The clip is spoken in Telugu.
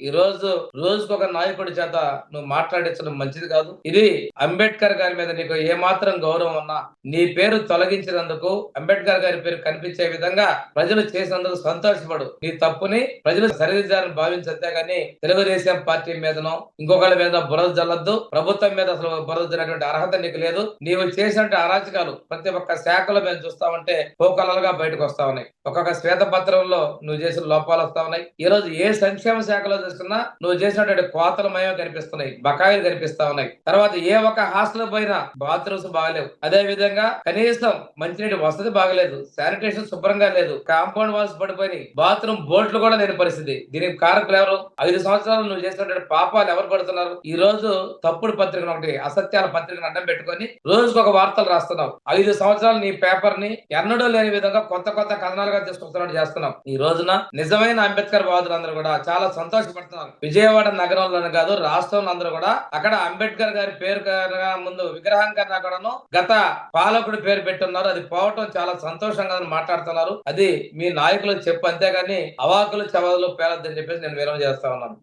ఈ రోజు రోజుకొక నాయకుడి చేత నువ్వు మాట్లాడించడం మంచిది కాదు. ఇది అంబేద్కర్ గారి మీద నీకు ఏ మాత్రం గౌరవం ఉన్నా నీ పేరు తొలగించినందుకు అంబేద్కర్ గారి పేరు కనిపించే విధంగా ప్రజలు చేసినందుకు సంతోషపడు. నీ తప్పుని ప్రజలు సరిదిద్దారని భావించే కానీ తెలుగుదేశం పార్టీ మీదనో ఇంకొకళ్ళ మీద బురద జల్లద్దు. ప్రభుత్వం మీద అసలు బురద జల్లేటువంటి అర్హత నీకు లేదు. నీవు చేసినట్టు అరాచకాలు ప్రతి ఒక్క శాఖలో మేము చూస్తామంటే పోకలలుగా బయటకు వస్తా ఉన్నాయి. ఒక్కొక్క శ్వేత పత్రంలో నువ్వు చేసిన లోపాలు వస్తా ఉన్నాయి. ఈ రోజు ఏ సంక్షేమ శాఖలో చూసుకున్నా నువ్వు చేసినటువంటి కోతలమయో కనిపిస్తున్నాయి బకాయిలు కనిపిస్తా ఉన్నాయి. తర్వాత ఏ ఒక్క హాస్టల్ పోయినా బాత్రూమ్స్ బాగలేవు. అదే విధంగా కనీసం మంచినీటి వసతి బాగలేదు శానిటేషన్ శుభ్రంగా లేదు కాంపౌండ్ వాల్స్ పడిపోయి బాత్రూమ్ బోట్లు కూడా లేని పరిస్థితి. దీనికి కారకులు ఎవరు? ఐదు సంవత్సరాలు నువ్వు చేసినటువంటి పాపాలు ఎవరు పడుతున్నారు? ఈ రోజు తప్పుడు పత్రికను ఒకటి అసత్యాల పత్రికను అడ్డం పెట్టుకొని రోజుకు ఒక వార్తలు రాస్తున్నావు. ఐదు సంవత్సరాలు నీ పేపర్ని ఎన్నడూ లేని విధంగా కొత్త కొత్త కథనాలుగా తీసుకొస్తున్నట్టు చేస్తున్నావు. ఈ రోజున నిజమైన అంబేద్కర్ బాధులందరూ కూడా చాలా ఆశపడుతున్నారు విజయవాడ నగరంలోనే కాదు రాష్ట్రంలో అందరూ కూడా. అక్కడ అంబేద్కర్ గారి పేరు కన్నా ముందు విగ్రహం కన్నా కూడాను గత పాలకుడు పేరు పెట్టున్నారు. అది పోవటం చాలా సంతోషంగా మాట్లాడుతున్నారు. అది మీ నాయకులు చెప్పు అంతేగాని అవాకులు చవదలు పేలొద్దని చెప్పేసి నేను విరమ చేస్తా ఉన్నాను.